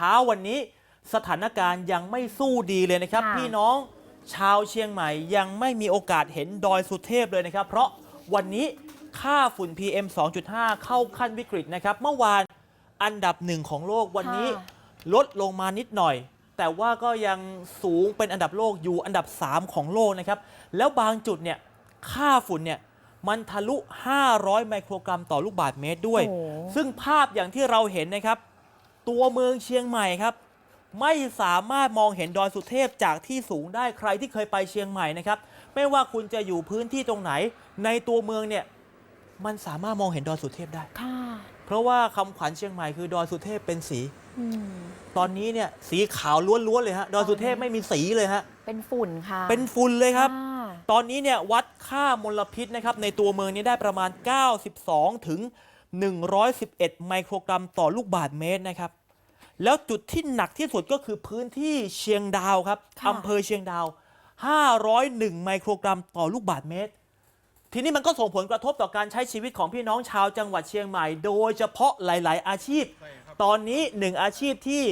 เช้าวันนี้สถานการณ์ยังไม่สู้ดีเลยนะครับ ค่ะ พี่น้องชาวเชียงใหม่ยังไม่มีโอกาสเห็นดอยสุเทพเลยนะครับ เพราะวันนี้ค่าฝุ่น PM 2.5 เข้าขั้นวิกฤตนะครับ เมื่อวานอันดับหนึ่งของโลกวันนี้ค่ะลดลงมานิดหน่อย แต่ว่าก็ยังสูงเป็นอันดับโลกอยู่อันดับ 3 ของโลกนะครับ แล้วบางจุดเนี่ยค่าฝุ่นเนี่ยมันทะลุ 500 ไมโครกรัมต่อลูกบาศก์เมตรด้วย โอ้ซึ่งภาพอย่างที่เราเห็นนะครับ ตัวเมืองเชียงใหม่ครับ ไม่สามารถมองเห็นดอยสุเทพจากที่สูงได้ใครที่เคยไปเชียงใหม่นะครับ ไม่ว่าคุณจะอยู่พื้นที่ตรงไหน ในตัวเมืองเนี่ยมันสามารถมองเห็นดอยสุเทพได้ ค่ะ เพราะว่าคำขวัญเชียงใหม่คือดอยสุเทพเป็นสี อืม ตอนนี้เนี่ยสีขาวล้วนๆเลยฮะดอยสุเทพไม่มีสีเลยฮะเป็นฝุ่นค่ะเป็นฝุ่นเลยครับ อ่า ตอนนี้เนี่ยวัดค่ามลพิษนะครับในตัวเมืองนี้ได้ประมาณ 92 ถึง 111 ไมโครกรัมต่อลูกบาศก์เมตรนะครับ แล้วจุดที่หนักที่สุดก็คือพื้นที่เชียงดาวครับค่ะอำเภอเชียงดาว 501 ไมโครกรัมต่อลูกบาศก์เมตร ทีนี้มันก็ส่งผลกระทบต่อการใช้ชีวิตของพี่น้องชาวจังหวัดเชียงใหม่ โดยเฉพาะหลาย ๆ อาชีพ ตอนนี้หนึ่งอาชีพที่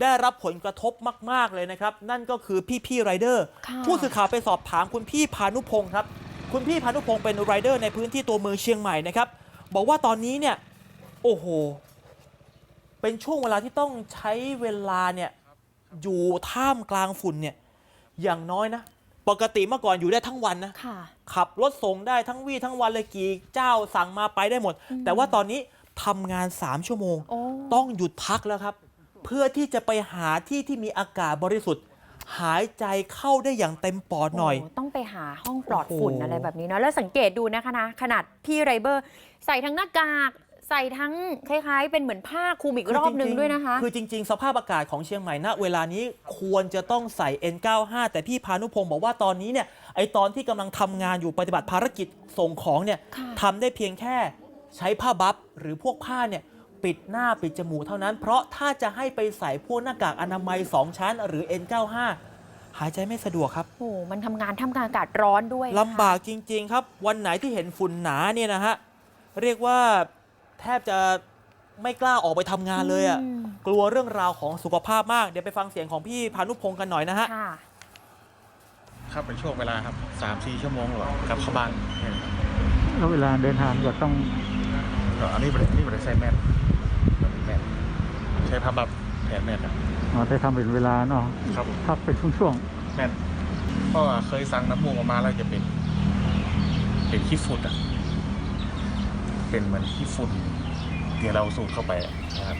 ได้รับผลกระทบมาก ๆ เลยนะครับ นั่นก็คือพี่ๆไรเดอร์ค่ะผู้สื่อข่าวไปสอบถามคุณพี่พานุพงศ์ครับ คุณพี่พานุพงศ์เป็นไรเดอร์ในพื้นที่ตัวเมืองเชียงใหม่นะครับ บอกว่าตอนนี้เนี่ย โอ้โห เป็นช่วงเวลาที่ต้องใช้เวลาเนี่ย อยู่ท่ามกลางฝุ่นเนี่ย อย่างน้อยนะ ปกติเมื่อก่อนอยู่ได้ทั้งวันนะ ค่ะ ขับรถส่งได้ทั้งวี่ทั้งวันเลยกี่เจ้าสั่งมาไปได้หมด แต่ว่าตอนนี้ทำงาน 3 ชั่วโมง โอ้ ต้องหยุดพักแล้วครับ เพื่อที่จะไปหาที่ที่มีอากาศบริสุทธิ์ หายใจเข้าได้อย่างเต็มปอดหน่อย โต้องไปหาห้องปลอดฝุ่นโอ้โห อะไรแบบนี้เนอะแล้วสังเกตดูนะคะนะขนาดพี่ไรเบอร์ ใส่ทั้งหน้ากาก ใส่ทั้งคล้ายๆ เป็นเหมือนผ้าคลุมอีกรอบนึงด้วยนะคะ คือจริง ๆ สภาพอากาศของเชียงใหม่ณเวลานี้ควรจะต้องใส่ N95 แต่พี่พานุพงศ์บอกว่าตอนนี้เนี่ยไอตอนที่กำลังทำงานอยู่ปฏิบัติภารกิจส่งของเนี่ยค่ะ ทำได้เพียงแค่ใช้ผ้าบัฟหรือพวกผ้าเนี่ย ปิดหน้าปิดจมูกเท่านั้น เพราะถ้าจะให้ไปใส่พวกหน้ากากอนามัย 2 ชั้น หรือ N95 หายใจไม่สะดวกครับ โอ้โหมันทำงานทำกลางอากาศร้อนด้วยลำบากจริง ๆ ครับ วันไหนที่เห็นฝุ่นหนาเนี่ยนะฮะ เรียกว่าแทบจะไม่กล้าออกไปทำงานเลยอะ่ะมกลัวเรื่องราวของสุขภาพมาก เดี๋ยวไปฟังเสียงของพี่พานุพงศ์กันหน่อยนะฮะ ค่ะ ครับเป็นช่วงเวลาครับสามสี่ชั่วโมงหรอกลับเข้าบ้านเนี่ยแล้วเวลาเดินทางก็ต้อง ก็อันนี้บรินี่บริใช้แมสแบบแมสใช้ผ้าบับแทนแมสอะอ๋อได้ทำเป็นเวลาเนาะครับพักเป็นช่วงแมสเพราะว่าเคยสั่งน้ำมูกออกมาแล้วจะเป็น เป็นขี้ฝุ่นอะเป็นเหมือนขี้ฝุ่นที่เราสูดเข้าไปอะนะครับ